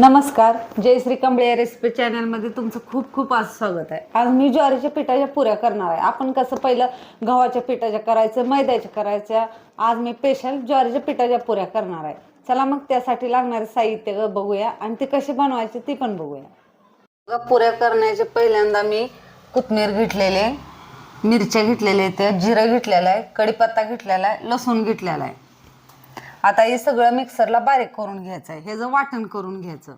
नमस्कार जयश्री कंबळे रेसिपी चॅनलमध्ये तुमचं खूप खूप आज स्वागत आहे. आज मी ज्वारीच्या पिठाच्या पुऱ्या करणार आहे. आपण कसं पहिलं गव्हाच्या पिठाच्या करायचं मैद्याच्या करायच्या आज मी स्पेशल ज्वारीच्या पिठाच्या पुऱ्या करणार आहे. चला मग त्यासाठी लागणारे साहित्य बघूया आणि ते कसे बनवायचे ते पण बघूया. पुऱ्या करण्याचे पहिल्यांदा मी कोथमीर घेतलेले मिरच्या घेतलेल्या आहेत जिरं घेतलेलं आहे कढीपत्ता घेतलेला आहे लसूण घेतलेला आहे. आता हे सगळं मिक्सरला बारीक करून घ्यायचं आहे हे जर वाटण करून घ्यायचं.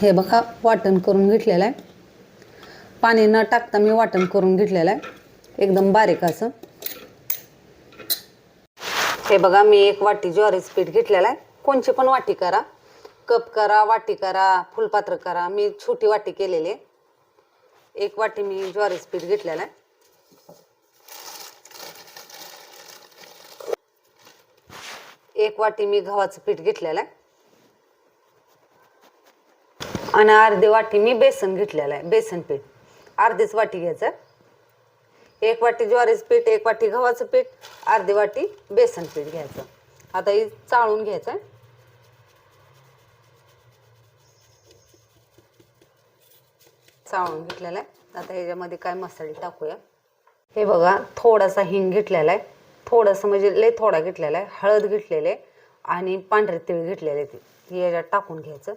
हे बघा वाटण करून घेतलेलं आहे. पाणी न टाकता मी वाटण करून घेतलेलं आहे. एकदम बारीक असं. हे बघा मी एक वाटी ज्वारीचं पीठ घेतलेलं आहे. कोणची पण वाटी करा. कप करा वाटी करा फुलपात्र करा. मी छोटी वाटी केलेली आहे. एक वाटी मी ज्वारीचं पीठ घेतलेलं आहे. एक वाटी मी गव्हाचं पीठ घेतलेलं आहे. आणि अर्धी वाटी मी बेसन घेतलेलं आहे बेसन पीठ. अर्धीच वाटी घ्यायचं. एक वाटी ज्वारीचं पीठ एक वाटी गव्हाचं पीठ अर्धी वाटी बेसन पीठ घ्यायचं. आता हे चाळून घ्यायचं. आहे चाळून घेतलेलं आहे. आता ह्याच्यामध्ये काय मसाले टाकूया. हे बघा थोडासा हिंग घेतलेला आहे. थोडंसं म्हणजे लय थोडा घेतलेला आहे हळद घेतलेले आहे आणि पांढरे तीळ घेतलेले आहे ते. याच्यात टाकून घ्यायचं.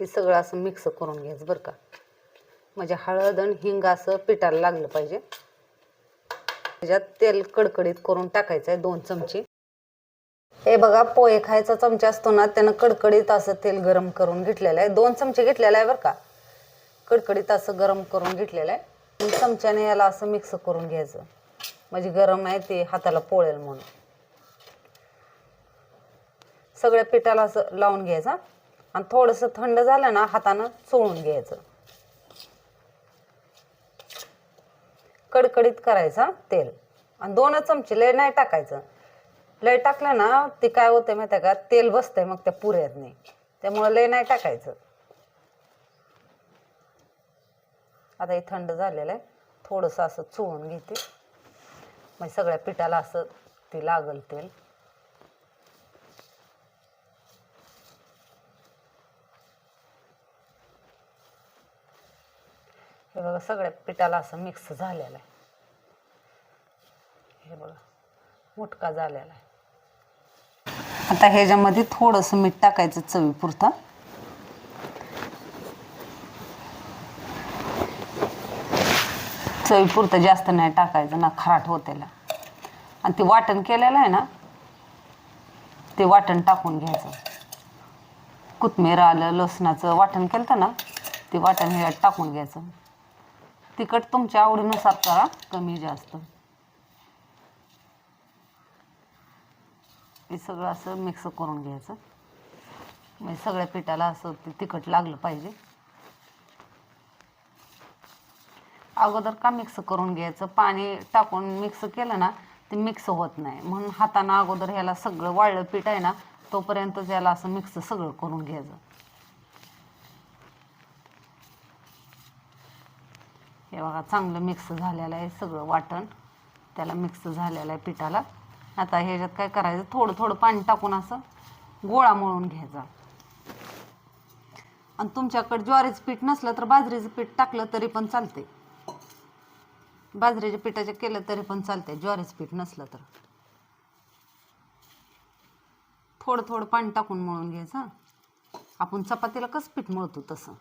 हे सगळं असं मिक्स करून घ्यायचं बरं का. म्हणजे हळद आणि हिंग असं पिठाला लागलं पाहिजे. त्याच्यात तेल कडकडीत करून टाकायचं आहे दोन चमचे. हे बघा पोहे खायचा चमचा असतो ना त्यानं कडकडीत असं तेल गरम करून घेतलेलं आहे. दोन चमचे घेतलेलं आहे बरं का. कडकडीत असं गरम करून घेतलेलं आहे. चमच्याने याला असं मिक्स करून घ्यायचं. म्हणजे गरम आहे ते हाताला पोळेल म्हणून. सगळ्या पिठाला असं लावून घ्यायचं आणि थोडंसं थंड झालं ना हातानं चोळून घ्यायचं. कडकडीत करायचं तेल. आणि दोनच चमचे लय नाही टाकायचं. लय टाकलं ना ते काय होतंय माहिती आहे का? तेल बसतंय मग त्या पुऱ्यात नाही त्यामुळं लय नाही टाकायचं. आता हे थंड झालेलं आहे. थोडंसं असं चोळून घेते. मग सगळ्या पिठाला असं ते लागल तेल. हे बघा सगळ्या पिठाला असं मिक्स झालेलं आहे. हे बघा मुटका झालेला आहे. आता ह्याच्यामध्ये थोडंसं मीठ टाकायचं चवीपुरतं. चवीपुरतं जास्त नाही टाकायचं ना खराट होतेला. आणि ते वाटण केलेलं आहे ना ते वाटण टाकून घ्यायचं. कोथमीर आलं लसणाचं वाटण केलं ना ते वाटण हे टाकून घ्यायचं. तिखट तुमच्या आवडीनुसार करा कमी जास्त. हे सगळं असं मिक्स करून घ्यायचं. म्हणजे सगळ्या पिठाला असं ते तिखट लागलं पाहिजे. अगोदर का मिक्स करून घ्यायचं? पाणी टाकून मिक्स केलं ना ते मिक्स होत नाही. म्हणून हातानं अगोदर ह्याला सगळं वाळलं पीठ आहे ना तोपर्यंतच याला असं मिक्स सगळं करून घ्यायचं. हे बघा चांगलं मिक्स झालेलं आहे सगळं वाटण. त्याला मिक्स झालेलं आहे पिठाला. आता ह्याच्यात काय करायचं? थोडं थोडं पाणी टाकून असं गोळा मळून घ्यायचा. आणि तुमच्याकडे ज्वारीचं पीठ नसलं तर बाजरीचं पीठ टाकलं तरी पण चालते बाजरीच्या पिठाचे केलं तरी पण चालते ज्वारीचं पीठ नसलं तर. थोडं थोडं पाणी टाकून मळून घ्यायचं. आपण चपातीला कसं पीठ मळतो तसं.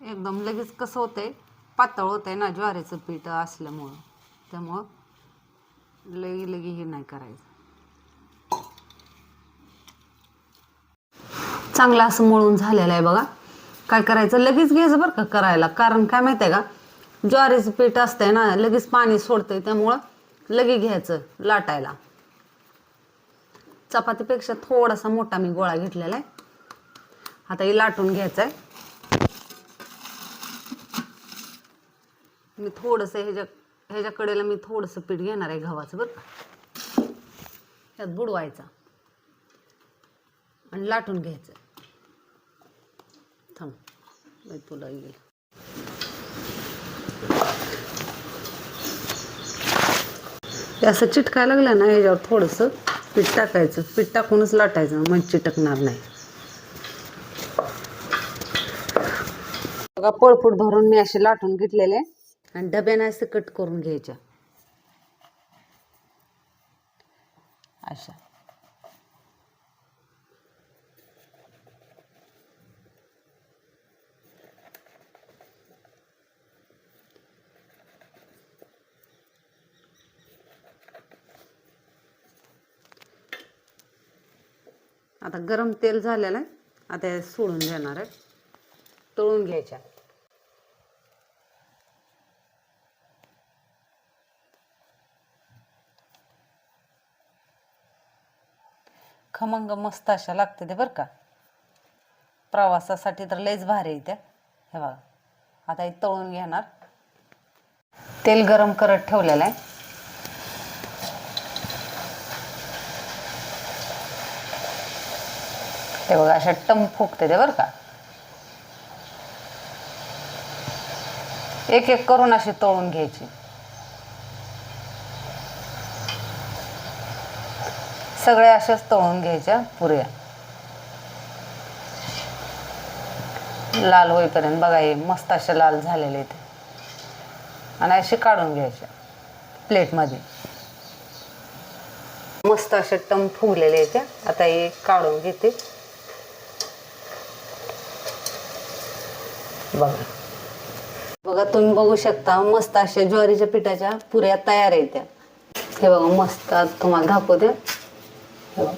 एकदम लगेच कसं होतंय पातळ होतंय ना ज्वारीचं पीठ असल्यामुळं. त्यामुळं लगी लगी हे नाही करायचं. चांगलं असं मळून झालेलं आहे बघा. काय करायचं? लगेच घ्यायचं बरं का करायला. कारण काय माहिती आहे का? ज्वारीचं पीठ असतंय ना लगेच पाणी सोडतंय त्यामुळं लगे घ्यायचं लाटायला. चपातीपेक्षा थोडासा मोठा मी गोळा घेतलेला आहे. आता हे लाटून घ्यायचं आहे मी थोडंसं ह्याच्या ह्याच्या कडेला मी थोडंसं पीठ घेणार आहे गव्हाचं बरं का. त्यात बुडवायचा. आणि लाटून घ्यायचं थांब. मी तुला येईल. असं चिटकायला लागलं ना याच्यावर थोडंसं पीठ टाकायचं. पीठ टाकूनच लाटायचं मग चिटकणार नाही. बघा पळपूट भरून मी असे लाटून घेतलेले आणि डब्याने असे कट करून घ्यायच्या. अशा. आता गरम तेल झालेलं आहे. आता सोडून देणार आहे. तळून घ्यायच्या. खमंग मस्त अशा लागते ते बरं का. प्रवासासाठी तर लयच भारी आहे त्या. हे बघा. आता हे तळून घेणार. तेल गरम करत ठेवलेलं आहे. ते बघा अशा टम फुगते ते बरं का. एक एक करून अशी तळून घ्यायची. सगळ्या अशाच तळून घ्यायच्या पुऱ्या. लाल होईपर्यंत बघा हे मस्त असे लाल झालेले ते आणि असे काढून घ्यायच्या प्लेटमध्ये. मस्त असे टम फुगलेले त्या आता हे काढून घेते. बघा. बघा तुम्ही बघू शकता मस्त अशा ज्वारीच्या पिठाच्या पुऱ्या तयार आहेत त्या. हे बघा मस्त तुम्हाला दाखवते. हे बघा.